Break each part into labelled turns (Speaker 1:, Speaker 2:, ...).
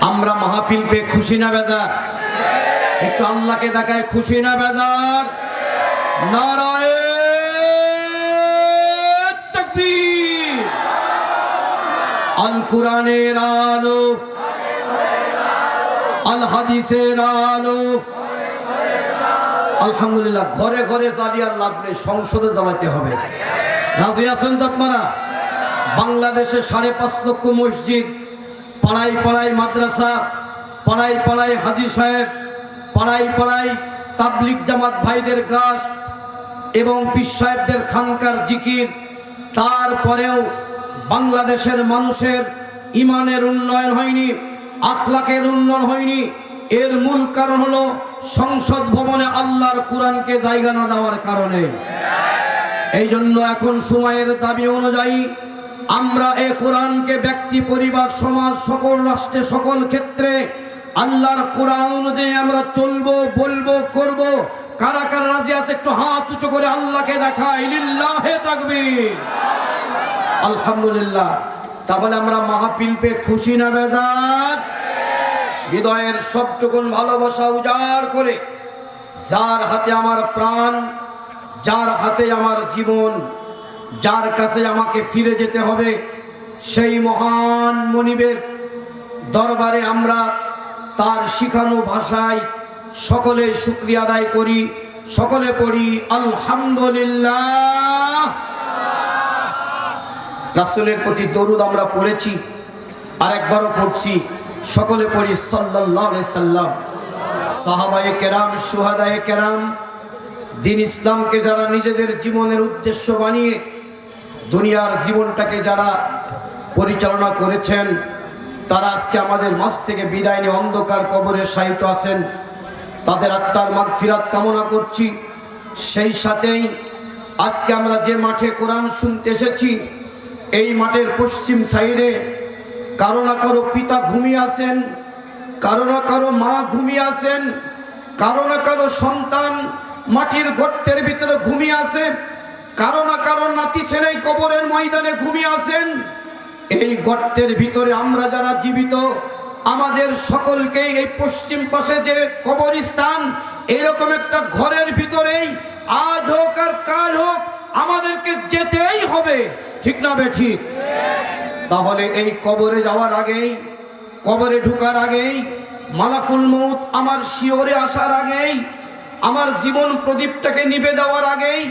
Speaker 1: আমরা মাহফিল পেয়ে খুশি না বেজার? একটু আল্লাহকে দেখায় খুশি না বেজার? নারায়ে তাকবীর। আল আলো। আল হাদিসের আলো। আলহামদুলিল্লাহ, ঘরে ঘরে জ্বালিয়ে আর লাভ নেই, সংসদে জ্বালাতে হবে। রাজি আছেন তো আপনারা? বাংলাদেশে সাড়ে পাঁচ লক্ষ মসজিদ পাড়ায় পাড়ায় মাদ্রাসা, পাড়ায় পাড়ায় হাজি সাহেব, পাড়ায় পাড়ায় তাবলিক জামাত ভাইদের গাছ এবং পীর সাহেবদের খানকার জিকির। তারপরেও বাংলাদেশের মানুষের ইমানের উন্নয়ন হয়নি, আখলাকের উন্নয়ন হয়নি। এর মূল কারণ হলো সংসদ ভবনে আল্লাহর কোরআনকে জায়গা না দেওয়ার কারণে। এই জন্য এখন সময়ের দাবি অনুযায়ী আমরা এ কোরআনকে ব্যক্তি, পরিবার, সমাজ, সকল রাষ্ট্রে, সকল ক্ষেত্রে আল্লাহর কোরআন অনুযায়ী আমরা চলবো, বলব, করব। কারা কারা রাজি আছে একটু হাত উঁচু করে আল্লাহকে দেখাই। লিল্লাহে থাকবি আলহামদুলিল্লাহ। তাহলে আমরা মাহফিল পে খুশি না বেজার? হৃদয়ের সবটুকুন ভালোবাসা উজাড় করে, যার হাতে আমার প্রাণ, যার হাতে আমার জীবন যার কাছে আমাকে ফিরে যেতে হবে, সেই মহান মনিবের দরবারে আমরা তার শিখানো ভাষায় সকলে শুক্রিয়া আদায় করি, সকলে পড়ি, আলহামদুলিল্লাহ। রাসুলের প্রতি দরুদ আমরা পড়েছি আর একবারও পড়ছি, সকলে পড়ি আলাইহি সাল্লাম। সাহাবায়ে কেরাম সুহাদায়ে কেরাম, দিন ইসলামকে যারা নিজেদের জীবনের উদ্দেশ্য বানিয়ে দুনিয়ার জীবনটাকে যারা পরিচালনা করেছেন, তারা আজকে আমাদের মাঝ থেকে বিদায় নিয়ে অন্ধকার কবরে সাহিত্য আছেন। তাদের আত্মার মাগফিরাত কামনা করছি। সেই সাথেই আজকে আমরা যে মাঠে কোরআন শুনতে এসেছি, এই মাঠের পশ্চিম সাইডে কারও না কারও পিতা ঘুমিয়ে আছেন, কারও না কারও মা ঘুমিয়ে আছেন, কারও না কারও সন্তান মাটির গর্তের ভিতরে ঘুমিয়ে আছে। কারও না কারও নাতি ছেলে কবরের ময়দানে ঘুমিয়ে আসেন এই গর্তের ভিতরে আমরা যারা জীবিত, আমাদের সকলকে এই পশ্চিম পাশে যে কবরস্থান, এরকম একটা ঘরের ভিতরেই আজ হোক আর কাল হোক আমাদেরকে যেতেই হবে। ঠিক না বে ঠিক? তাহলে এই কবরে যাওয়ার আগেই, কবরে ঢুকার আগেই, মালাকুল মৌত আমার শিওরে আসার আগেই, আমার জীবন প্রদীপটাকে নিবে দেওয়ার আগেই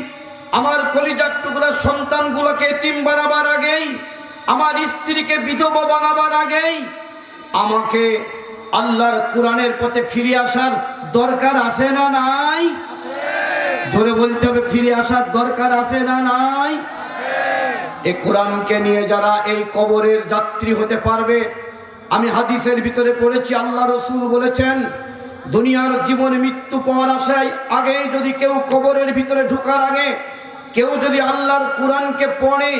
Speaker 1: আমার কলিজার টুকরা সন্তানগুলোকে এতিম বানাবার আগেই, আমার স্ত্রীকে বিধবা বানাবার আগেই আমাকে আল্লাহর কোরআনের পথে ফিরে আসার দরকার আছে না নাই? জোরে বলতে হবে, ফিরে আসার দরকার আছে না নাই? এই কোরআনকে নিয়ে যারা এই কবরের যাত্রী হতে পারবে, আমি হাদিসের ভিতরে পড়েছি, আল্লাহ রসুল বলেছেন, দুনিয়ার জীবনে মৃত্যু পাওয়ার আশায় আগেই যদি কেউ কবরের ভিতরে ঢোকার আগে কেউ যদি আল্লাহর কোরআনকে পড়ে,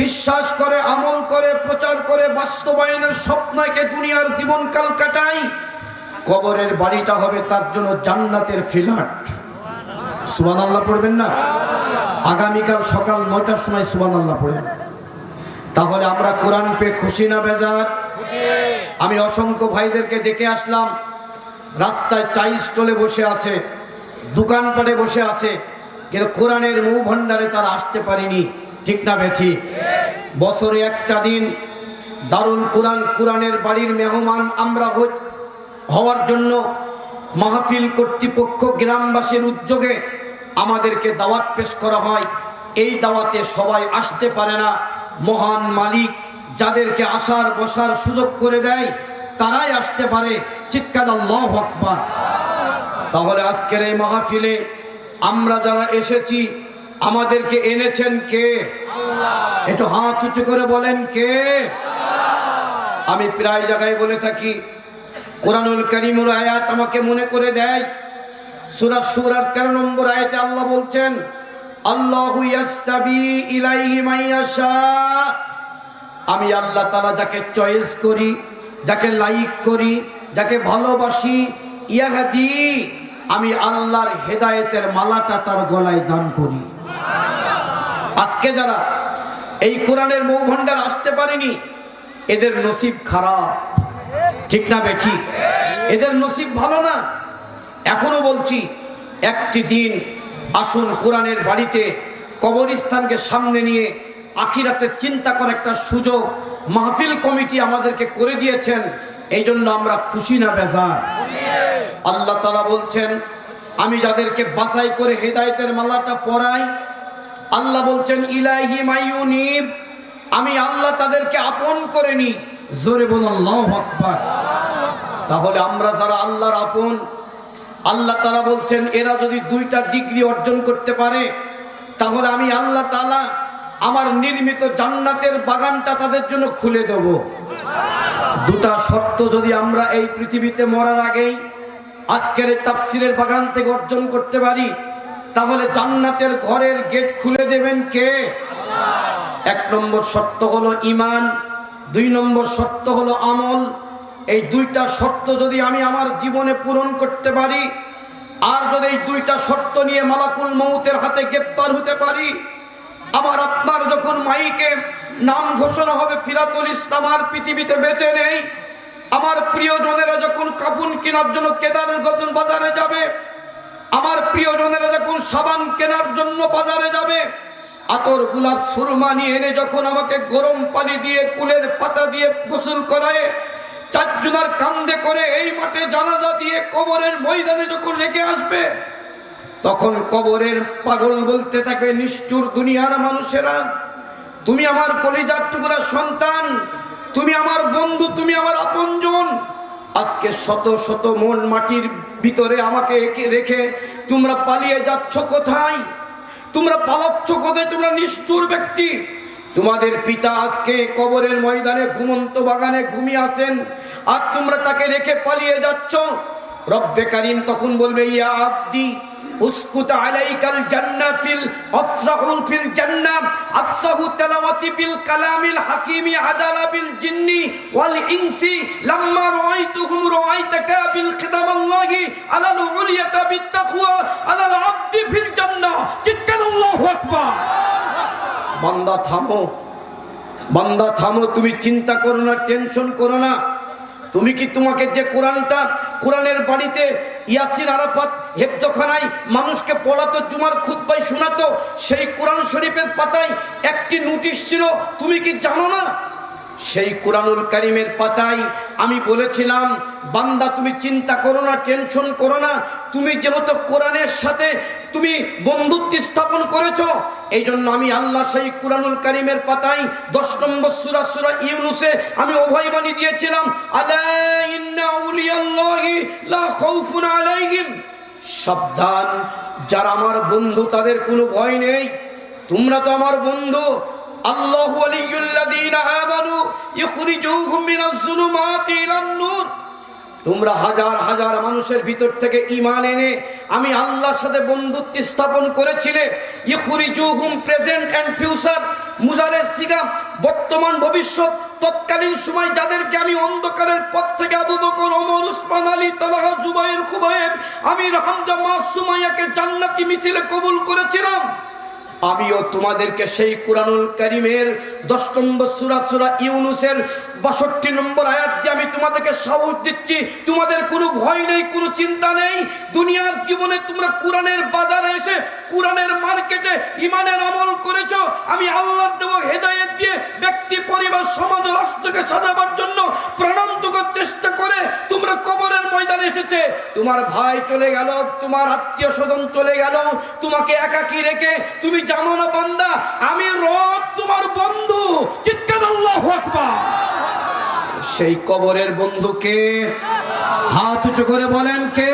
Speaker 1: বিশ্বাস করে, আমল করে, প্রচার করে, বাস্তবায়নের স্বপ্নকে দুনিয়ার জীবনকাল কাটায়, কবরের বাড়িটা হবে তার জন্য জান্নাতের ফ্ল্যাট। সুবান আল্লাহ পড়বেন না? আগামীকাল সকাল নয়টার সময় সুবান আল্লাহ পড়েন। তাহলে আমরা কোরআন পেয়ে খুশি না, বেজার? আমি অসংখ্য ভাইদেরকে দেখে আসলাম, রাস্তায় চাই স্টলে বসে আছে, দোকানপাটে বসে আছে কিন্তু কোরআনের মৌ ভান্ডারে তারা আসতে পারেনি। ঠিক না বেঠি? বছরে একটা দিন দারুল কোরআন কোরআনের বাড়ির মেহমান আমরা হওয়ার জন্য মাহফিল কর্তৃপক্ষ গ্রামবাসীর উদ্যোগে আমাদেরকে দাওয়াত পেশ করা হয়। এই দাওয়াতে সবাই আসতে পারে না। মহান মালিক যাদেরকে আসার বসার সুযোগ করে দেয়, তারাই আসতে পারে। চিৎকার আল্লাহ আকবার। তাহলে আজকের এই মাহফিলে আমরা যারা এসেছি আমাদেরকে এনেছেন কে? একটু হাত উঁচু করে বলেন কে? আমি প্রায় জায়গায় বলে থাকি কোরআনুল করিমুল আয়াত আমাকে মনে করে দেয়। সুরা সুরার তেরো নম্বর আয়াতে আল্লাহ বলছেন আমি আল্লাহ তাআলা যাকে চয়েস করি যাকে লাইক করি যাকে ভালোবাসি ইয়াহাদি। আমি আল্লাহর হেদায়েতের মালাটা তার গলায় দান করি। আজকে যারা এই কোরআনের মৌ ভান্ডার আসতে পারেনি, এদের নসিব খারাপ। ঠিক না বেঠি? এদের নসিব ভালো না? এখনও বলছি, একটি দিন আসুন কোরআনের বাড়িতে কবরস্থানকে সামনে নিয়ে আখিরাতে চিন্তা করার একটা সুযোগ মাহফিল কমিটি আমাদেরকে করে দিয়েছেন। এই জন্য আমরা খুশি না বেজার। আল্লাহ তালা বলছেন, আমি যাদেরকে বাছাই করে হেদায়েতের মালাটা পরাই, আল্লাহ বলছেন ইলাহি মাইউনিব আমি আল্লাহ তাদেরকে আপন করে নি জোরে বলুন তাহলে আমরা যারা আল্লাহর আপন, আল্লাহ তালা বলছেন, এরা যদি দুইটা ডিগ্রি অর্জন করতে পারে, তাহলে আমি আল্লাহ তালা আমার নির্মিত জান্নাতের বাগানটা তাদের জন্য খুলে দেব। দুটা শর্ত যদি আমরা এই পৃথিবীতে মরার আগেই আজকের তাফসিরের বাগান থেকে অর্জন করতে পারি, তাহলে জান্নাতের ঘরের গেট খুলে দেবেন কে? এক নম্বর শর্ত হলো ইমান দুই নম্বর শর্ত হলো আমল। এই দুইটা শর্ত যদি আমি আমার জীবনে পূরণ করতে পারি, আর যদি এই দুইটা শর্ত নিয়ে মালাকুল মৌতের হাতে গ্রেপ্তার হতে পারি, আমার আপনার যখন মাইকে নাম ঘোষণা হবে ফিরাতুল ইসলাম আর পৃথিবীতে বেঁচে নেই। আমার প্রিয়জনেরা যখন কাপুন কেনার জন্য কেদারের গজন বাজারে যাবে, আমার প্রিয়জনেরা যখন সাবান কেনার জন্য বাজারে যাবে, আতর গোলাপ সুরমা নিয়ে এনে যখন আমাকে গরম পানি দিয়ে, কুলের পাতা দিয়ে গোসল করায়, চারজনার কান্দে করে এই মাঠে জানাজা দিয়ে কবরের ময়দানে যখন রেখে আসবে, তখন কবরের পাগল বলতে থাকবে, নিষ্ঠুর দুনিয়ার মানুষেরা তুমি আমার কলিজার টুকরা সন্তান, তুমি আমার বন্ধু, তুমি আমার আপনজন। আজকে শত শত মন মাটির ভিতরে আমাকে রেখে তোমরা পালিয়ে যাচ্ছ কোথায়? তোমরা পালাচ্ছ কোথায়? তোমরা নিষ্ঠুর ব্যক্তি। তোমাদের পিতা আজকে কবরের ময়দানে ঘুমন্ত বাগানে ঘুমিয়ে আসেন আর তোমরা তাকে রেখে পালিয়ে যাচ্ছ। রব্বে কারিম তখন বলবে, ইয়া আব্দি উসকুত আলাইকাল জান্নাহ ফিল আফসাহুল ফিল জান্নাহ, আফসাহু তালাওয়াতি বিল কালামিল হাকিমি আদালা বিল ওয়াল ইনসি, লাম্মা রাআইতুহুম রাআইতাকা বিল খিদামাল্লাহি আলাল উলিয়াতা বিত তাকওয়া আলাল ফিল জান্নাহ। আল্লাহু আকবার। বান্দা থামো। বান্দা থামো, তুমি চিন্তা করো না, টেনশন করো না। তুমি কি তোমাকে যে কোরআনটা, কোরআনের বাড়িতে ইয়াসিন আরাফাত হেফজখানায় মানুষকে পড়াতো জুমার খুতবাই শোনাতো, সেই কোরআন শরীফের পাতায় একটি নোটিশ ছিল, তুমি কি জানো না? সেই কোরআনুল কারিমের পাতায় আমি বলেছিলাম, বান্দা, তুমি চিন্তা করো না, টেনশন করো না, তুমি যেহেতু কোরআনের সাথে তুমি বন্ধুত্ব স্থাপন করেছ? এই জন্য আমি আল্লাহ সেই কুরানুল কারিমের পাতায় দশ নম্বর সুরা সুরা ইউনুসে আমি অভয় বাণী দিয়েছিলাম সাবধান, যারা আমার বন্ধু তাদের কোনো ভয় নেই। তোমরা তো আমার বন্ধু। আল্লাহু তোমরা হাজার হাজার মানুষের ভিতর থেকে ইমান এনে আমি আল্লাহর সাথে বন্ধুত্ব স্থাপন করেছিলে। ইখরিজুহুম প্রেজেন্ট এন্ড ফিউচার। মুজারের সিগা, বর্তমান ভবিষ্যৎ, তৎকালীন সময় যাদেরকে আমি অন্ধকারের পথ থেকে আবু বকর, ওমর, উসমান, আলী, তালাহা, জুবাইর, খুবাইব আমি হামজা মাসুমাইয়াকে জান্নাতি মিছিলে কবুল করেছিলাম। আমিও তোমাদেরকে সেই কোরআনুল করিমের দশ নম্বর সুরা সুরা ইউনুসের বাষট্টি নম্বর আয়াত দিয়ে আমি তোমাদেরকে সাহস দিচ্ছি। তোমাদের কোনো ভয় নেই, কোনো চিন্তা নেই। দুনিয়ার জীবনে তোমরা কোরআনের বাজারে এসে, কোরআনের মার্কেটে ইমানের আমল করেছ। আমি আল্লাহর দেব হেদায়েত দিয়ে ব্যক্তি, পরিবার, সমাজ, রাষ্ট্রকে সাজাবার জন্য প্রাণান্তকর চেষ্টা করে তোমরা কবরের ময়দানে এসেছে। তোমার ভাই চলে গেল, তোমার আত্মীয় স্বজন চলে গেল, তোমাকে একাকি রেখে তুমি জানো না বান্দা, আমি রব তোমার বন্ধু। চিৎকার আল্লাহু আকবার। সেই কবরের বন্ধুকে হাত উঁচু করে বলেন কে?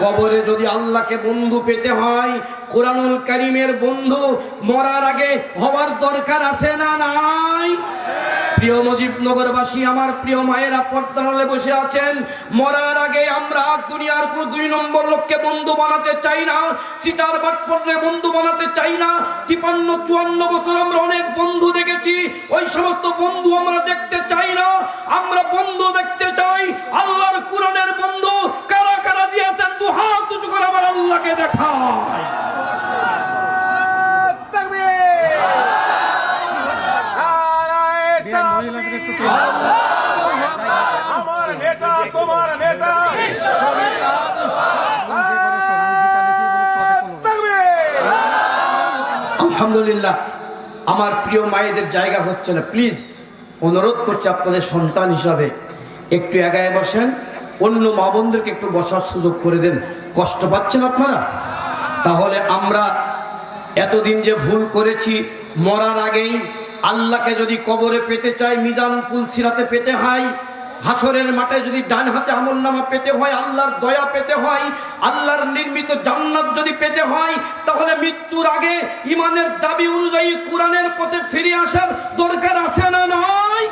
Speaker 1: কবরে যদি আল্লাহকে বন্ধু পেতে হয়, কোরআনুল করিমের বন্ধু মরার আগে হওয়ার দরকার আছে না নাই? প্রিয় মুজিবনগরবাসী, আমার প্রিয় মায়েরা পর্দানালে বসে আছেন। মরার আগে আমরা দুনিয়ার কোনো দুই নম্বর লোককে বন্ধু বানাতে চাই না, সিটার বাটপটে বন্ধু বানাতে চাই না। তিপান্ন, চুয়ান্ন বছর আমরা অনেক বন্ধু দেখেছি, ওই সমস্ত বন্ধু আমরা দেখতে চাই না। আমরা বন্ধু দেখতে চাই আল্লাহর কোরআনের বন্ধু। কারা কারা দিয়েছেন দু হাত উঁচু করে আমার আল্লাহকে দেখায়। আলহামদুলিল্লাহ, আমার প্রিয় মায়েদের জায়গা হচ্ছে না। প্লিজ অনুরোধ করছি আপনাদের সন্তান হিসাবে একটু এগায় বসেন, অন্য মা বোনদেরকে একটু বসার সুযোগ করে দেন। কষ্ট পাচ্ছেন আপনারা? তাহলে আমরা এতদিন যে ভুল করেছি, মরার আগেই আল্লাহকে যদি কবরে পেতে চাই মিজান পুলসিরাতে পেতে হয় হাসরের মাঠে যদি ডান হাতে আমল নামা পেতে হয়, আল্লাহর দয়া পেতে হয়, আল্লাহর নির্মিত জান্নাত যদি পেতে হয়, তাহলে মৃত্যুর আগে ইমানের দাবি অনুযায়ী কোরআনের পথে ফিরে আসার দরকার আছে না নয়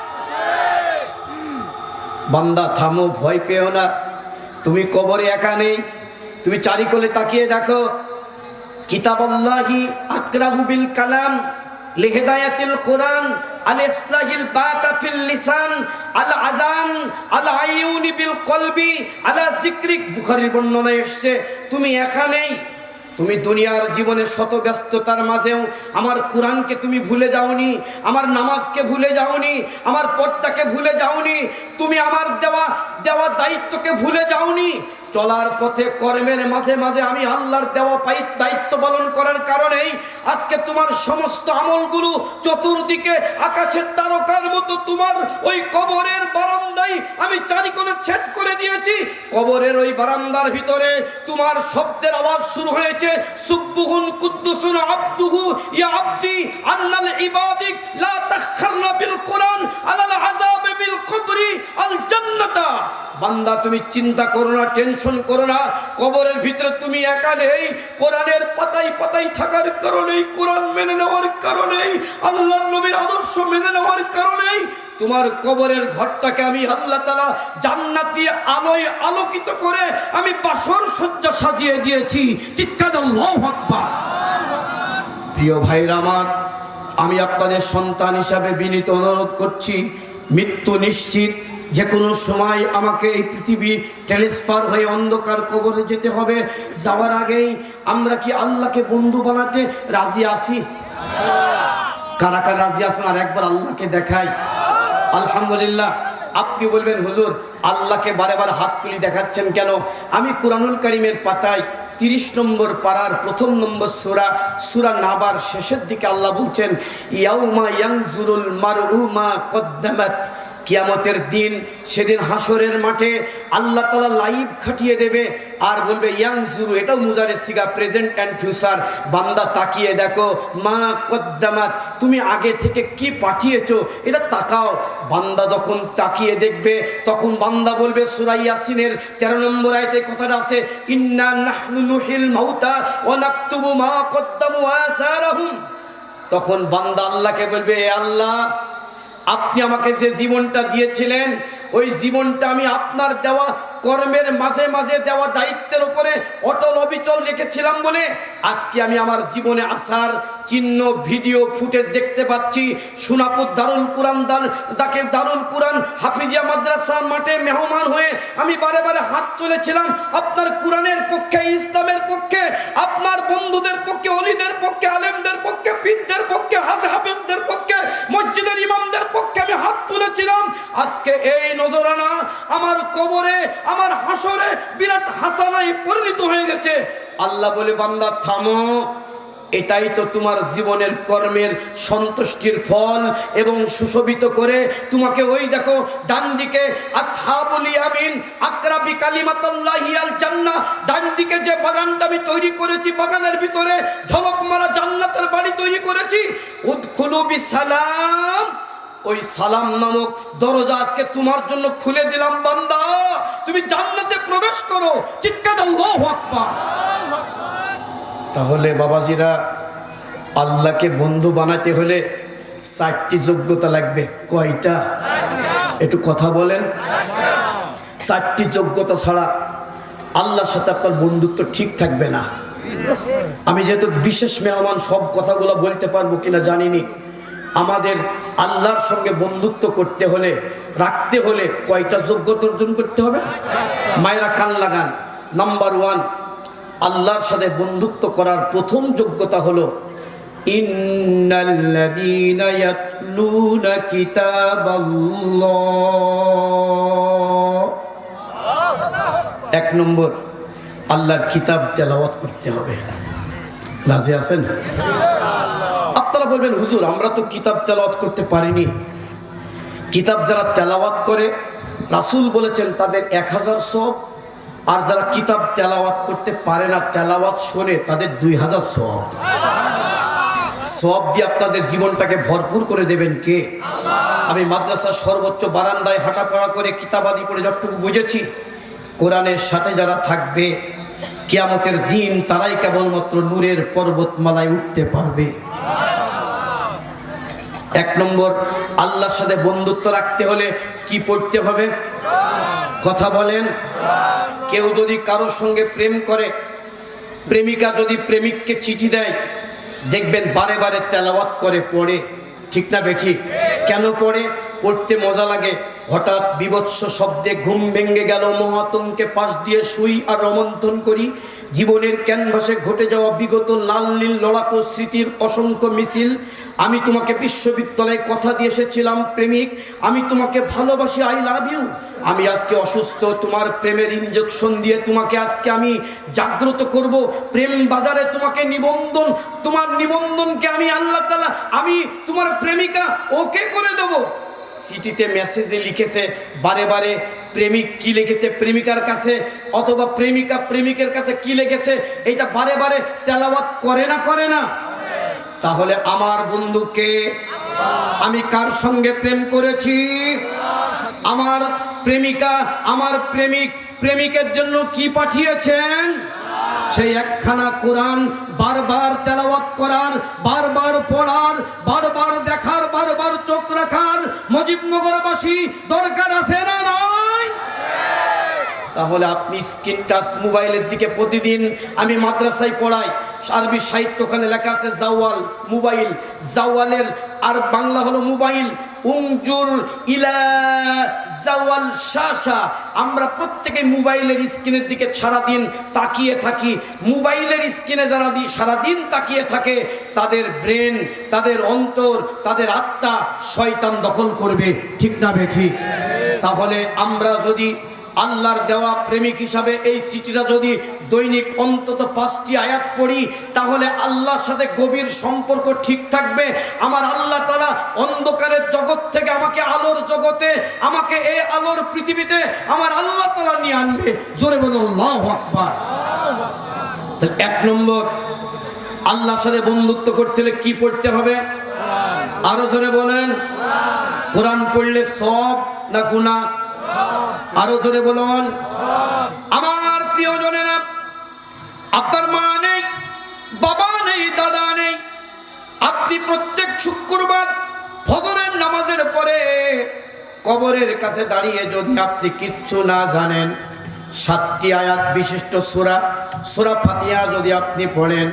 Speaker 1: বান্দা, থামো, ভয় পেও না। তুমি কবরে একা নেই। তুমি চারিকোলে তাকিয়ে দেখো। কিতাবাল্লাহি আকরাহু বিল কালাম। লিহিদায়াতিল কোরআন, আল ইসলাহিল বাতা ফিল লিসান, আল আযান, আল আইউনি বিল কলবি, আলা যিকরিক বুখারীর বর্ণনায় এসেছে, তুমি এখানেই, তুমি দুনিয়ার জীবনে শত ব্যস্ততার মাঝেও আমার কোরআনকে তুমি ভুলে যাওনি, আমার নামাজকে ভুলে যাওনি, আমার পর্দাকে ভুলে যাওনি, তুমি আমার দেওয়া দেওয়া দায়িত্বকে ভুলে যাওনি চলার পথে কর্মের মাঝে মাঝে আমি আল্লাহর দেওয়া পাই দায়িত্ব পালন করার কারণেই আজকে তোমার সমস্ত আমলগুলো চতুর্দিকে আকাশের তারকার মতো তোমার ওই কবরের বারান্দায় আমি চারি চারিকোণে ছেদ করে দিয়েছি। কবরের ওই বারান্দার ভিতরে তোমার শব্দের আওয়াজ শুরু হয়েছে, সুব্বুহুন কুদ্দুসুন আব্দুহু ইয়া আব্দি, আন্নাল ইবাদিক লা তাখখারনা বিল কোরআন আলাল আযাব বিল কবরি আল জান্নাতা। বান্দা, তুমি চিন্তা করো না, টেনশন করো না। কবরের ভিতরে তুমি একা নেই। কোরআনের পাতাই পাতাই থাকার কারণেই, কোরআন মেনে নেওয়ার কারণেই, আল্লাহর নবীর আদর্শ মেনে নেওয়ার কারণেই তোমার কবরের ঘরটাকে আমি আল্লাহ তালা জান্নাতি আলোয় আলোকিত করে আমি বাসর সজ্জা সাজিয়ে দিয়েছি। চিৎকার আল্লাহু প্রিয় ভাইরা আমার, আমি আপনাদের সন্তান হিসাবে বিনীত অনুরোধ করছি, মৃত্যু নিশ্চিত। যে কোনো সময় আমাকে এই পৃথিবী ট্রান্সফার হয়ে অন্ধকার কবরে যেতে হবে। যাওয়ার আগেই আমরা কি আল্লাহকে বন্ধু বানাতে রাজি আসি কারা কারা রাজি আছেন? আর একবার আল্লাহকে দেখাই। আলহামদুলিল্লাহ, আপনি বলবেন, হুজুর, আল্লাহকে বারে বারে হাত তুলি দেখাচ্ছেন কেন? আমি কোরআনুল করিমের পাতায় তিরিশ নম্বর পাড়ার প্রথম নম্বর সুরা সুরা নাবার শেষের দিকে আল্লাহ বলছেন, ইয়াউমা ইয়াংজুরুল মারউমা কদ্দামাত। কিয়ামতের দিন সেদিন হাসরের মাঠে আল্লাহ তালা লাইভ খাটিয়ে দেবে আর বলবে ইয়াং জুরু এটাও মুজারের সিগা, প্রেজেন্ট অ্যান্ড ফিউচার। বান্দা তাকিয়ে দেখো, মা কদ্দামাত, তুমি আগে থেকে কি পাঠিয়েছো? এটা তাকাও, বান্দা যখন তাকিয়ে দেখবে, তখন বান্দা বলবে সুরাই ইয়াসিনের তেরো নম্বর আয়তে কথাটা আছে, ইন্না নাহনু নুহিল মাউতা ওয়া নাকতুবু মা কদ্দামু আসারাহুম। তখন বান্দা আল্লাহকে বলবে, "এ আল্লাহ আপনি আমাকে যে জীবনটা দিয়েছিলেন ওই জীবনটা আমি আপনার দেওয়া কর্মের মাঝে মাঝে দেওয়া দায়িত্বের উপরে অটল অবিচল রেখেছিলাম বলে আজকে আমি আমার জীবনে আসার চিহ্ন, ভিডিও, ফুটেজ দেখতে পাচ্ছি। সোনাপুর দারুল কুরআন দান তাকে দারুল কুরআন হাফিজিয়া মাদ্রাসার মাঠে মেহমান হয়ে আমি বারে বারে হাত তুলেছিলাম। আপনার কোরআনের পক্ষে, ইসলামের পক্ষে, আপনার বন্ধুদের পক্ষে, অলিদের পক্ষে, আলেমদের পক্ষে, পীরদের পক্ষে, হাজ হাফেজদের পক্ষে, মসজিদের ইমামদের পক্ষে আমি হাত তুলেছিলাম। আজকে এই নজরানা আমার কবরে আমার হাসরে বিরাট হাসানায় পরিণত হয়ে গেছে। আল্লাহ বলে, বান্দা, থামো। এটাই তো তোমার জীবনের কর্মের সন্তুষ্টির ফল এবং সুশোভিত করে তোমাকে ওই দেখো, ডান দিকে জান্নাহ, ডান দিকে যে বাগানটা আমি তৈরি করেছি, বাগানের ভিতরে ঝলক মারা জান্নাতের বাড়ি তৈরি করেছি, উদখুলু বিসালাম ওই সালাম নামক দরজা আজকে তোমার জন্য খুলে দিলাম, বান্দা। তুমি জান্নাতে প্রবেশ করো। চিৎকার তাহলে বাবাজিরা, আল্লাহকে বন্ধু বানাতে হলে চারটি যোগ্যতা লাগবে। কয়টা? একটু কথা বলেন। চারটি যোগ্যতা ছাড়া আল্লাহর সাথে আপনার বন্ধুত্ব ঠিক থাকবে না। আমি যেহেতু বিশেষ মেহমান, সব কথাগুলো বলতে পারব কিনা জানিনি। আমাদের আল্লাহর সঙ্গে বন্ধুত্ব করতে হলে, রাখতে হলে কয়টা যোগ্যতা অর্জন করতে হবে? মায়েরা কান লাগান। নাম্বার ওয়ান আল্লাহর সাথে বন্ধুত্ব করার প্রথম যোগ্যতা হলো এক নম্বর, আল্লাহর কিতাব তেলাওয়াত করতে হবে। রাজি আছেন? বলবেন, হুজুর, আমরা তো কিতাব তেলাওয়াত করতে পারিনি। কিতাব যারা তেলাওয়াত করে, রাসূল বলেছেন, তাদের এক হাজার সব আর যারা কিতাব তেলাওয়াত করতে পারে না, তেলাওয়াত শোনে, তাদের দুই হাজার সব সব দিয়ে আপনাদের জীবনটাকে ভরপুর করে দেবেন কে? আমি মাদ্রাসার সর্বোচ্চ বারান্দায় হাঁটাপড়া করে কিতাবাদি পড়ে যতটুকু বুঝেছি। কোরআনের সাথে যারা থাকবে, কিয়ামতের দিন তারাই কেবলমাত্র নূরের পর্বতমালায় উঠতে পারবে। এক নম্বর, আল্লাহর সাথে বন্ধুত্ব রাখতে হলে কি পড়তে হবে? কথা বলেন। কেউ যদি কারোর সঙ্গে প্রেম করে, প্রেমিকা যদি প্রেমিককে চিঠি দেয়, দেখবেন বারে বারে তেলাওয়াত করে, পড়ে। ঠিক না বেঠিক কেন পড়ে? পড়তে মজা লাগে। হঠাৎ বিভৎস শব্দে ঘুম ভেঙে গেল, মহাতঙ্কে পাশ দিয়ে শুই আর রমন্থন করি। জীবনের ক্যানভাসে ঘটে যাওয়া বিগত লাল নীল লড়াকো স্মৃতির অসংখ্য মিছিল। আমি তোমাকে বিশ্ববিদ্যালয়ে কথা দিয়ে এসেছিলাম, প্রেমিক। আমি তোমাকে ভালোবাসি আই লাভ ইউ আমি আজকে অসুস্থ, তোমার প্রেমের ইঞ্জেকশন দিয়ে তোমাকে আজকে আমি জাগ্রত করব। প্রেম বাজারে তোমাকে নিবন্ধন, তোমার নিবন্ধনকে আমি আল্লাহ তালা আমি তোমার প্রেমিকা, ওকে করে দেবো। সিটিতে মেসেজে লিখেছে, বারে বারে প্রেমিক কি লেগেছে প্রেমিকার কাছে অথবা প্রেমিকা প্রেমিকের কাছে কি লেগেছে এটা বারে বারে তেলাওয়াত করে না করে না? তাহলে আমার বন্ধুকে আমি কার সঙ্গে প্রেম করেছি? আমার প্রেমিকা, আমার প্রেমিক, প্রেমিকের জন্য কি পাঠিয়েছেন? সেই একখানা কোরআন বারবার তেলাওয়াত করার, বারবার পড়ার, বারবার দেখার, বারবার চোখ রাখার মুজিবনগরবাসী দরকার আছে না নয় তাহলে আপনি স্ক্রিন টাচ মোবাইলের দিকে প্রতিদিন আমি মাদ্রাসায় পড়াই, আরবি সাহিত্য ওখানে লেখা আছে জাওয়াল মোবাইল, জাওয়ালের আর বাংলা হলো মোবাইল উংজুর ইলা জাওয়াল শাসা আমরা প্রত্যেকে মোবাইলের স্ক্রিনের দিকে সারাদিন তাকিয়ে থাকি। মোবাইলের স্ক্রিনে যারা সারাদিন তাকিয়ে থাকে, তাদের ব্রেন, তাদের অন্তর, তাদের আত্মা শয়তান দখল করবে। ঠিক না বেঠিক তাহলে আমরা যদি আল্লাহর দেওয়া প্রেমিক হিসাবে এই চিঠিটা যদি দৈনিক অন্তত পাঁচটি আয়াত পড়ি, তাহলে আল্লাহর সাথে গভীর সম্পর্ক ঠিক থাকবে। আমার আল্লাহ তালা অন্ধকারের জগৎ থেকে আমাকে আলোর জগতে, আমাকে এই আলোর পৃথিবীতে আমার আল্লাহ তালা নিয়ে আনবে। জোরে বলো, আল্লাহ আকবার। এক নম্বর, আল্লাহর সাথে বন্ধুত্ব করতে হলে কি পড়তে হবে? আরও জোরে বলেন, কোরআন পড়লে সব না গুণা আরও জোরে বলুন। আমার প্রিয় জনেরা, আপনার মা নেই, বাবা নেই, দাদা নেই। আপনি প্রত্যেক শুক্রবার ফজরের নামাজের পরে কবরের কাছে দাঁড়িয়ে যদি আপনি কিচ্ছু না জানেন, সাতটি আয়াত বিশিষ্ট সুরা সুরা ফাতিয়া যদি আপনি পড়েন,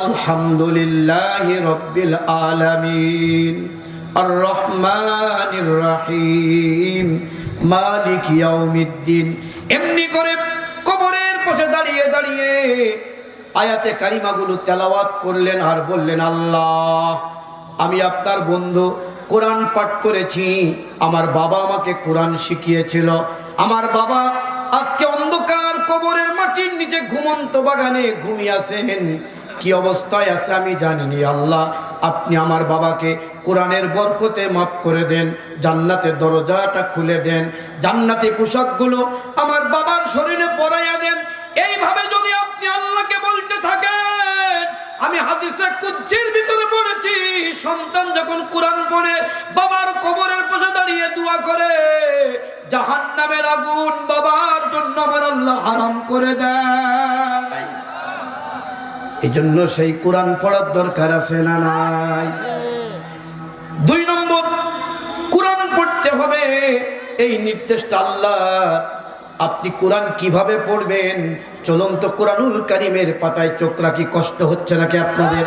Speaker 1: আলহামদুলিল্লাহ রব্বিল আলামিন আর রহমানির রহিম। মালিক ইয়াউমিদ্দিন। এমনি করে কবরের পাশে দাঁড়িয়ে দাঁড়িয়ে আয়াতে কারিমাগুলো তেলাওয়াত করলেন আর বললেন, আল্লাহ, আমি আপনার বন্ধু, কোরআন পাঠ করেছি। আমার বাবা আমাকে কোরআন শিখিয়েছিল। আমার বাবা আজকে অন্ধকার কবরের মাটির নিচে ঘুমন্ত বাগানে ঘুমিয়ে আছেন। কি অবস্থায় আছে আমি জানিনি। আল্লাহ, আপনি আমার বাবাকে কোরআনের বরকতে মাফ করে দেন, জান্নাতের দরজাটা খুলে দেন, জান্নাতি পোশাকগুলো আমার বাবার শরীরে পরাইয়া দেন। এইভাবে যদি আপনি আল্লাহকে বলতে থাকেন, আমি হাদিসে কুচ্ছির ভিতরে পড়েছি, সন্তান যখন কোরআন পড়ে, বাবার কবরের পাশে দাঁড়িয়ে দোয়া করে, জাহান্নামের আগুন বাবার জন্য আমার আল্লাহ হারাম করে দেয়। এই জন্য সেই কোরআন পড়ার দরকার আছে না নাই? এই নির্দেশটা আল্লাহ। আপনি কোরআন কীভাবে পড়বেন? চলন্ত কোরআনুল কারিমের পাতায় চোখ রাখি, কষ্ট হচ্ছে নাকি আপনাদের?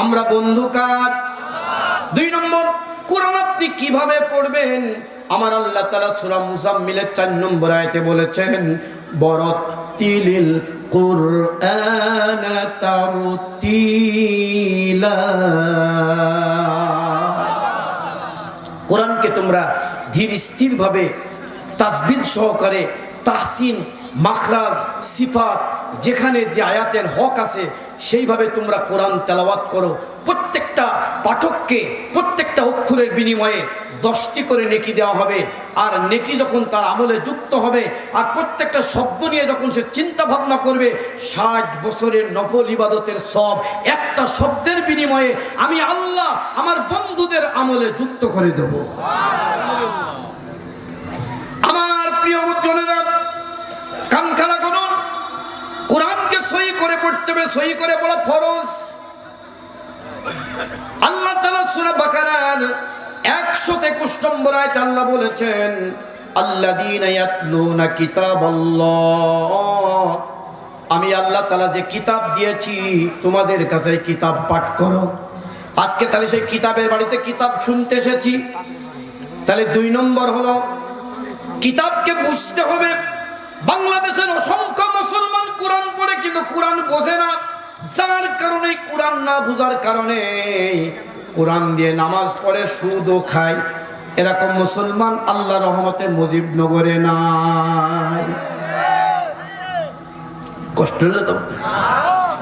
Speaker 1: আমরা বন্ধুকার দুই নম্বর, কোরআন আপনি কীভাবে পড়বেন? আমার আল্লাহ তালা সুরা মুসাম্মিলের চার নম্বর আয়তে বলেছেন কুরআন তারতিলা কোরআনকে তোমরা ধীর স্থির ভাবে তাসবিদ সহকারে তাহসিন, মাখরাজ, সিফাত, যেখানে যে আয়াতের হক আছে, সেইভাবে তোমরা কোরআন তেলাওয়াত করো। প্রত্যেকটা পাঠককে, প্রত্যেকটা অক্ষরের বিনিময়ে দশটি করে নেকি দেওয়া হবে। আর নেকি যখন তার আমলে যুক্ত হবে, আর প্রত্যেকটা শব্দ নিয়ে যখন সে চিন্তা ভাবনা করবে, ষাট বছরের নফল ইবাদতের সব একটা শব্দের বিনিময়ে আমি আল্লাহ আমার বন্ধুদের আমলে যুক্ত করে দেব। আমার প্রিয় জনেরা কান খাড়া করুন। কোরআনকে সই করে পড়তে হবে সই করে বলা ফরজ। আল্লাহ তালা সুরা বাকারার একশো একুশ নম্বর আয়তে আল্লাহ বলেছেন ইয়াতলুনা কিতাবাল্লাহ। আমি আল্লাহ তালা যে কিতাব দিয়েছি, তোমাদের কাছে কিতাব পাঠ করো। আজকে তাহলে সেই কিতাবের বাড়িতে কিতাব শুনতে এসেছি। তাহলে দুই নম্বর হলো, কিতাবকে বুঝতে হবে। বাংলাদেশের অসংখ্য মুসলমান কোরআন পড়ে কিন্তু কোরআন বোঝে না। যার কারণে, কোরআন না বোঝার কারণে কোরআন দিয়ে নামাজ পড়ে, সুদও খায়। এরকম মুসলমান আল্লাহ রহমতে মুজিবনগরে নাই। কষ্ট হলো তো?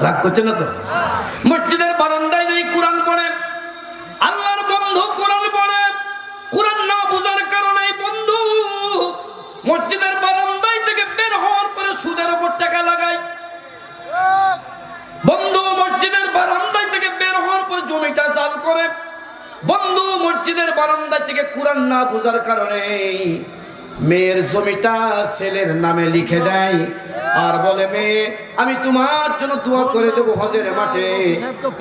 Speaker 1: রাগ করছে না তো? মসজিদের বারান্দায় যেই কোরআন পড়ে, আল্লাহর বন্ধু কোরআন পড়ে, কোরআন না বোঝার কারণে বন্ধু মসজিদের বারান্দায় থেকে বের হওয়ার পরে সুদের উপর টাকা লাগায়। বন্ধু মসজিদের বারান্দায় জমিটা চাল করে বন্ধু মসজিদের বারান্দায় থেকে কোরআন না বোঝার কারণে মেয়ের জমিটা ছেলের নামে লিখে দেয় আর বলে, মেয়ে, আমি তোমার জন্য দোয়া করে দেবো হজের মাঠে।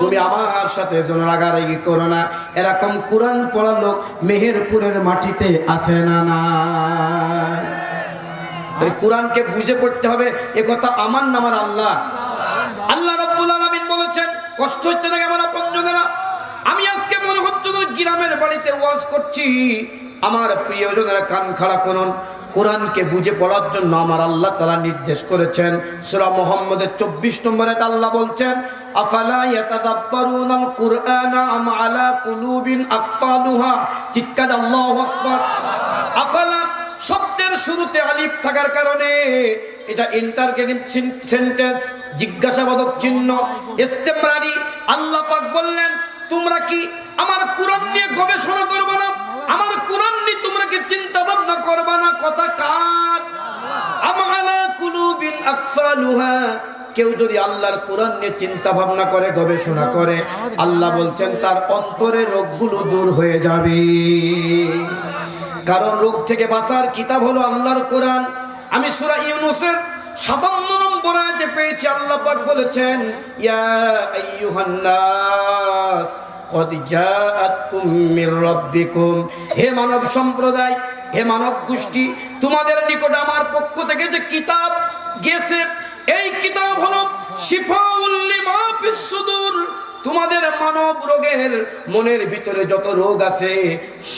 Speaker 1: তুমি আমার সাথে যেন রাগারাগি করো না। এরকম কোরআন পড়া লোক মেহেরপুরের মাটিতে আসে না না কোরআনকে বুঝে পড়তে হবে, এ কথা আমার নামার আল্লাহ। আল্লাহ রব্বুল আলামিন বলেছেন কষ্ট হচ্ছে না কেমন আপনজনেরা আমি আজকে মনে হচ্ছে গ্রামের বাড়িতে ওয়াজ করছি। আমার প্রিয়জনেরা কান খাড়া করুন। কোরআনকে বুঝে পড়ার জন্য আমার আল্লাহ তালা নির্দেশ করেছেন। সূরা মোহাম্মদের চব্বিশ নম্বরে আল্লাহ বলছেন, আফালা আফালা শুরুতে আলিফ থাকার কারণে এটা ইন্টারগেটিভ সেন্টেন্স জিজ্ঞাসাবাদক চিহ্ন, ইস্তেমরারি। আল্লাহ পাক বললেন, তোমরা কি আমার কোরআন নিয়ে গবেষণা করবে না? আমার কোরআন নিয়ে তোমরা কি চিন্তা ভাবনা করবে না? কথা কার? আমালা কুলুবিন আকফালুহা। কেউ যদি আল্লাহর কোরআন নিয়ে চিন্তা ভাবনা করে, গবেষণা করে, আল্লাহ বলছেন, তার অন্তরের রোগগুলো দূর হয়ে যাবে। কারণ রোগ থেকে বাঁচার কিতাব হলো আল্লাহর কোরআন। আমি সুরা ইউনুসের সাতান্ন নম্বর আয়াতে পেয়েছি, আল্লাহ পাক বলেছেন, ইয়া আইয়ুহান নাস কদ জাআতকুম মির রাব্বিকুম। হে মানব সম্প্রদায়, হে মানব গোষ্ঠী, তোমাদের নিকট আমার পক্ষ থেকে যে কিতাব গেছে, এই কিতাব হলো শিফাউল লিমা ফিস সুদূর। তোমাদের মানব রোগের মনের ভিতরে যত রোগ আছে,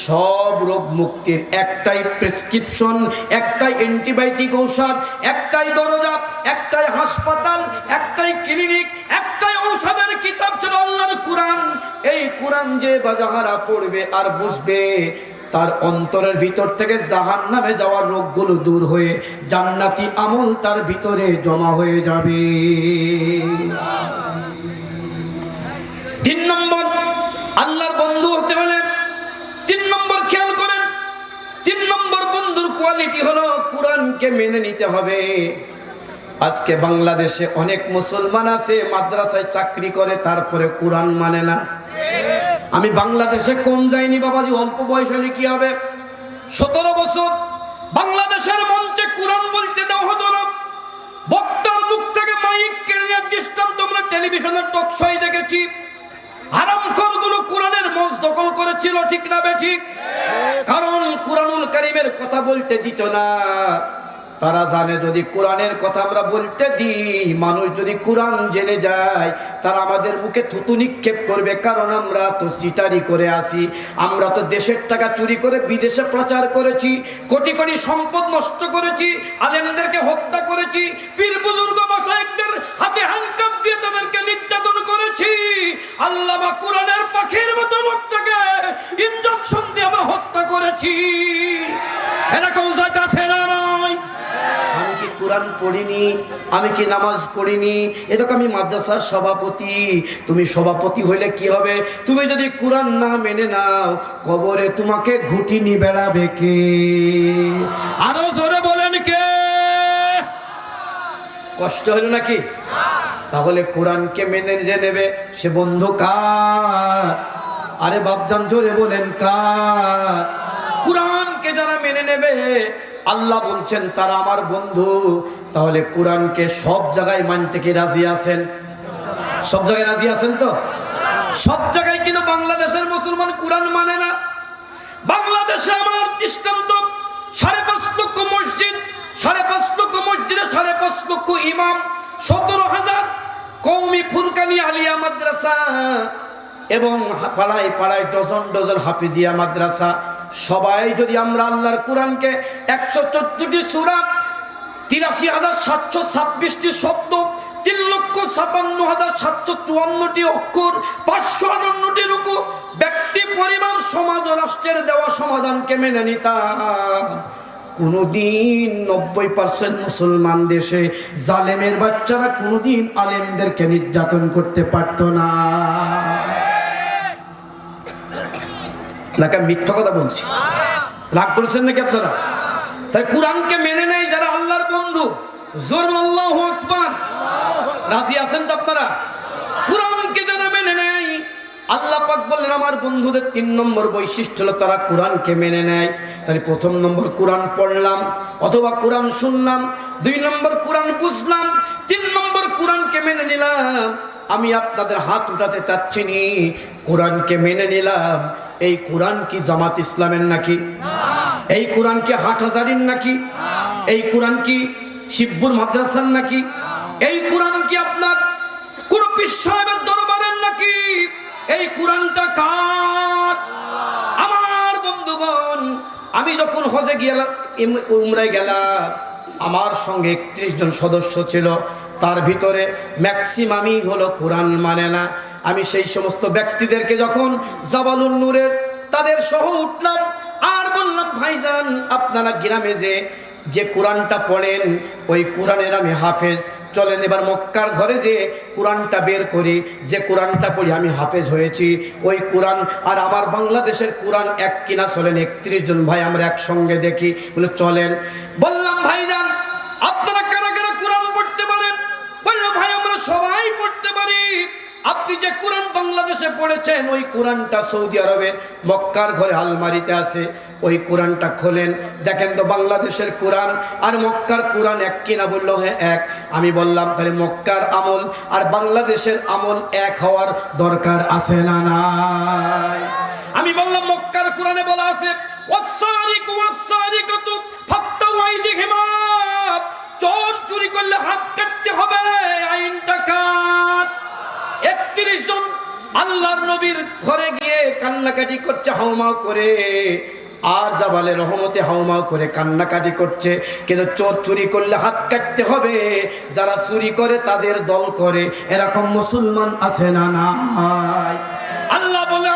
Speaker 1: সব রোগ মুক্তির একটাই প্রেসক্রিপশন, একটাই অ্যান্টিবায়োটিক ঔষধ, একটাই দরজা, একটাই হাসপাতাল, একটাই ক্লিনিক, একটাই ঔষধের কিতাব ছিল আল্লাহর কোরআন। এই কোরআন যে বাজাহারা পড়বে আর বুঝবে, তার অন্তরের ভিতর থেকে জাহান নামে যাওয়ার রোগগুলো দূর হয়ে জান্নাতি আমল তার ভিতরে জমা হয়ে যাবে। তিন নম্বর, আল্লাহর বন্ধু হতে হলে তিন নম্বর খেয়াল করেন। তিন নম্বর বন্ধুর কোয়ালিটি হলো কোরআনকে মেনে নিতে হবে। আজকে বাংলাদেশে অনেক মুসলমান আছে, মাদ্রাসায় চাকরি করে, তারপরে কোরআন মানে না। আমি বাংলাদেশে কম যাইনি বাবাজি, অল্প বয়স হলে কি হবে? সতেরো বছর, বাংলাদেশের মঞ্চে কোরআন বলতে দেওয়া হতো না। বক্তার মুখ থেকে মাইক কেড়ে দৃষ্টান্ত আমরা টেলিভিশনের টকশাই দেখেছি। হারামখোরগুলো কোরআনের মঞ্চ দখল করেছিল, ঠিক না বে ঠিক? কারণ কোরআনুল কারিমের কথা বলতে দিত না। তারা জানে যদি কোরআনের কথা আমরা বলতে দিই, মানুষ যদি কোরআন জেনে যায়, তারা আমাদের মুখে থুতু নিক্ষেপ করবে, কারণ আমরা তো সিটারি করে আসি আমরা তো দেশের টাকা চুরি করে বিদেশে প্রচার করেছি, কোটি কোটি সম্পদ নষ্ট করেছি, আলেমদেরকে হত্যা করেছি পীর বুজুর্গ মশাইকদের হাতে হ্যান্ডকাপ দিয়ে তাদেরকে নির্যাতন আল্লাহ বা কোরআনের পাখির মতো লোকটাকে দিয়ে আমরা হত্যা করেছি। এরকম জায়গা সেরা নয় আমি কি কোরআন পড়িনি? আমি কি নামাজ পড়িনি? এ তো আমি মাদ্রাসার সভাপতি। তুমি সভাপতি হইলে কি হবে? তুমি যদি কোরআন না মেনে নাও, কবরে তোমাকে ঘুটি নি বেড়াবে কে? আরও জোরে বলেন কে? কষ্ট হলো নাকি? তাহলে কোরআনকে মেনে যে নেবে সে বন্ধু কার? আরে বাপজান জোরে বলেন কার? কোরআনকে যারা মেনে নেবে, আল্লাহ বলছেন, তারা আমার বন্ধু। তাহলে কোরআনকে সব জায়গায় মানতে কি রাজি আছেন? সব জায়গায় রাজি আছেন তো? সব জায়গায় কিন্তু বাংলাদেশের মুসলমান কোরআন মানে না। বাংলাদেশে আমার দৃষ্টান্ত, সাড়ে পাঁচ লক্ষ মসজিদ, সাড়ে পাঁচ লক্ষ মসজিদে সাড়ে পাঁচ লক্ষ ইমাম সতেরো হাজার কৌমি ফুরকানি আলিয়া মাদ্রাসা এবং পাড়ায় পাড়ায় ডজন ডজন হাফিজিয়া মাদ্রাসা। সবাই যদি আমরা আল্লাহর কোরআনকে একশো চোদ্দটি সুরা, তিরাশি হাজার সাতশো ছাব্বিশটি শব্দ, তিন লক্ষ ছাপান্ন হাজার সাতশো চুয়ান্নটি অক্ষর, পাঁচশো আটান্নটি রুকু, ব্যক্তি পরিমাণ সমাজ রাষ্ট্রের দেওয়া সমাধানকে মেনে নিতাম। কোনোদিন নব্বই পার্সেন্ট মুসলমান দেশে জালেমের বাচ্চারা কোনোদিন আলেমদেরকে নির্যাতন করতে পারতো না। মিথ্যা কথা বলছি? রাগ করেছেন নাকি আপনারা? তাই কোরআনকে মেনে নেয় যারা আল্লাহর বন্ধু। জোর আল্লাহ রাজি আছেন তো আপনারা কোরআনকে যারা মেনে নেয় আল্লাহ পাক বললেন, আমার বন্ধুদের তিন নম্বর বৈশিষ্ট্য হলো তারা কোরআনকে মেনে নেয়। তাহলে প্রথম নম্বর কোরআন পড়লাম, অথবা কোরআন শুনলাম, দুই নম্বর কোরআন বুঝলাম, তিন নম্বর কোরআনকে মেনে নিলাম। আমি আপনাদের হাত উঠাতে চাচ্ছি নি, কোরআনকে মেনে নিলাম। এই কোরআন কি জামাত ইসলামের নাকি? এই কোরআন কি হাট হাজারির নাকি? এই কোরআন কি শিবপুর মাদ্রাসার নাকি? এই কোরআন কি আপনার কোন সাহেবের দরবারের নাকি? এই কোরআনটা কার? আমার বন্ধুগণ, আমি যখন হজে গেলাম উমরায় গেলাম, আমার সঙ্গে একত্রিশ জন সদস্য ছিল। তার ভিতরে ম্যাক্সিমামই হলো কোরআন মানে না। আমি সেই সমস্ত ব্যক্তিদেরকে যখন জাবালুন নূরের তাদের সহ উঠলাম, আর বললাম, ভাইজান, আপনারা গ্রামে যে যে কোরআনটা পড়েন, ওই কোরআনের আমি হাফেজ। চলেন এবার মক্কার ঘরে যে কোরআনটা বের করি। যে কোরআনটা পড়ি, আমি হাফেজ হয়েছি। ওই কোরআন, আর আমার বাংলাদেশের কোরআন এক কিনা চলেন, একত্রিশ জন ভাই আমরা একসঙ্গে দেখি। বলে, চলেন। বললাম, ভাইজান, আপনারা কারা কারা কোরআন পড়তে পারেন? বলল ভাই, আমরা সবাই পড়তে পারি। আপনি যে কোরআন বাংলাদেশে পড়েছেন, ওই কোরআনটা সৌদি আরবে মক্কার ঘরে আলমারিতে আছে। ওই কোরআনটা খোলেন। দেখেন তো বাংলাদেশের কোরআন আর মক্কার কোরআন এক কিনা বলল? হ্যাঁ এক। আমি বললাম, তাহলে মক্কার আমল আর বাংলাদেশের আমল এক হওয়ার দরকার আছে না নাই? আমি বললাম, মক্কার কোরআনে বলা আছে চোর চুরি করলে হাত কাটতে হবে, আইনটা কাট একত্রিশ জন আল্লাহর নবীর ঘরে গিয়ে কান্নাকাটি করছে, হাউমাউ করে। আর জাবালে রহমতে হাউমাউ করে কান্নাকাটি করছে। কিন্তু চোর চুরি করলে হাত কাটতে হবে। যারা চুরি করে, তাদের দল করে। এরকম মুসলমান আছে না নাই? আল্লাহ বলে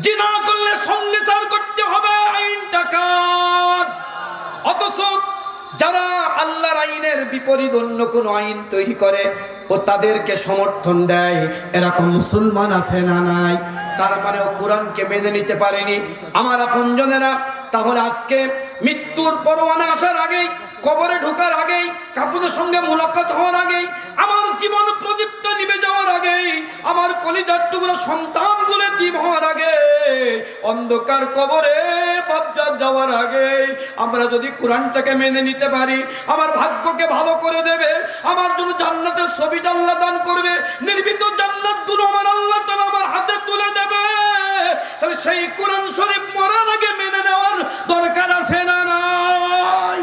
Speaker 1: জিনা করলে সঙ্গে চার করতে হবে। আইনটা কার? অথচ যারা আল্লাহর আইনের বিপরীত অন্য কোনো আইন তৈরি করে ও তাদেরকে সমর্থন দেয় এরকম মুসলমান আছে না নাই? তার মানে ও কোরআনকে মেনে নিতে পারেনি। আমার আপনজনেরা, তাহলে আজকে মৃত্যুর পরোয়ানা আসার আগেই কবরে ঢোকার আগেই কাপুরের সঙ্গে মোলাকাত হওয়ার আগেই, আমার জীবন প্রদীপ্ত নিভে যাওয়ার আগেই, আমার কলিজার টুকরো সন্তান বলে জীব হওয়ার আগে, অন্ধকার কবরে বাপজার যাওয়ার আগে, আমরা যদি কোরআনটাকে মেনে নিতে পারি, আমার ভাগ্যকে ভালো করে দেবে, আমার জন্য জান্নাতের ছবি আল্লাহ দান করবে, নির্মিত জান্নাতগুলো আমার আল্লাহ তালা আমার হাতে তুলে দেবে, তাহলে সেই কোরআন শরীফ মরার আগে মেনে নেওয়ার দরকার আছে না নাই?